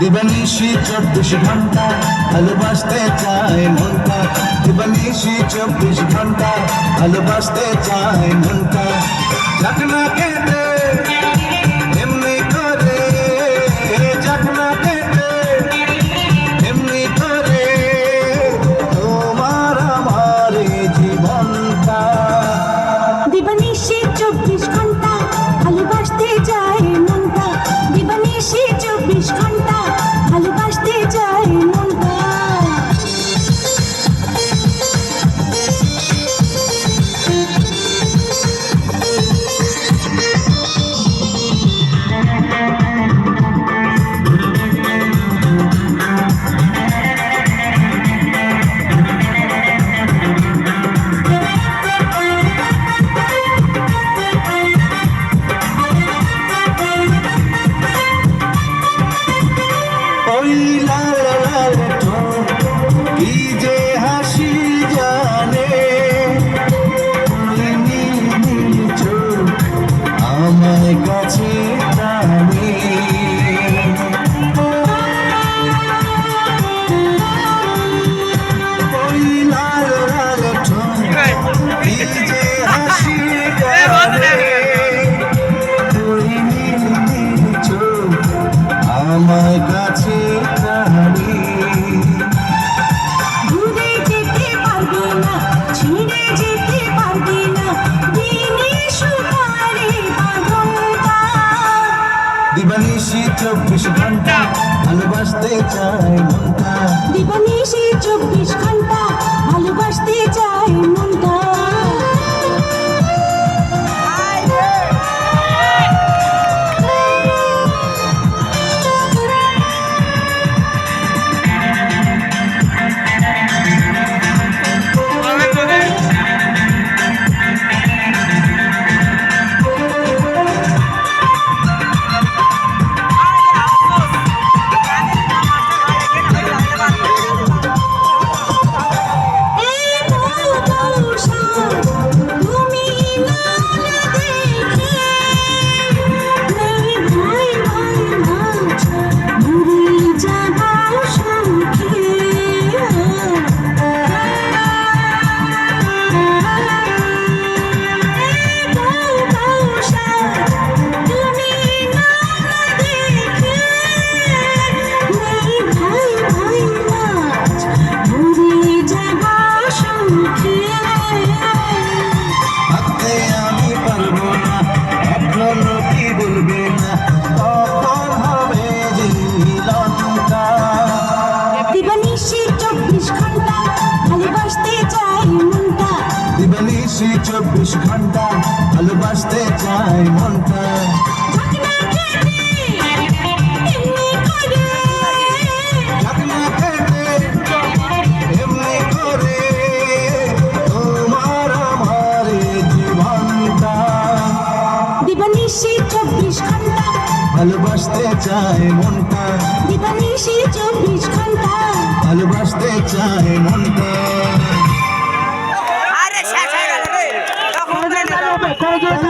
দিবানিশি চব্বিশ ঘণ্টা ভালোবাসতে চায় মনটা। দিবানিশি চব্বিশ ঘণ্টা ভালোবাসতে চায় মনটা। ঝাঁকনা কেটে You. দিবানিশি চব্বিশ ঘণ্টা ভালোবাসতে চাই মনটা। দিবানিশি চব্বিশ ঘণ্টা। দিবালিশি চব্বিশ ঘণ্টা ভালোবাসতে চাই মনটা। ভালোবাসতে চায় মনটা। দিবানিশি চব্বিশ ঘণ্টা। ভালোবাসতে চায় মনটা। যে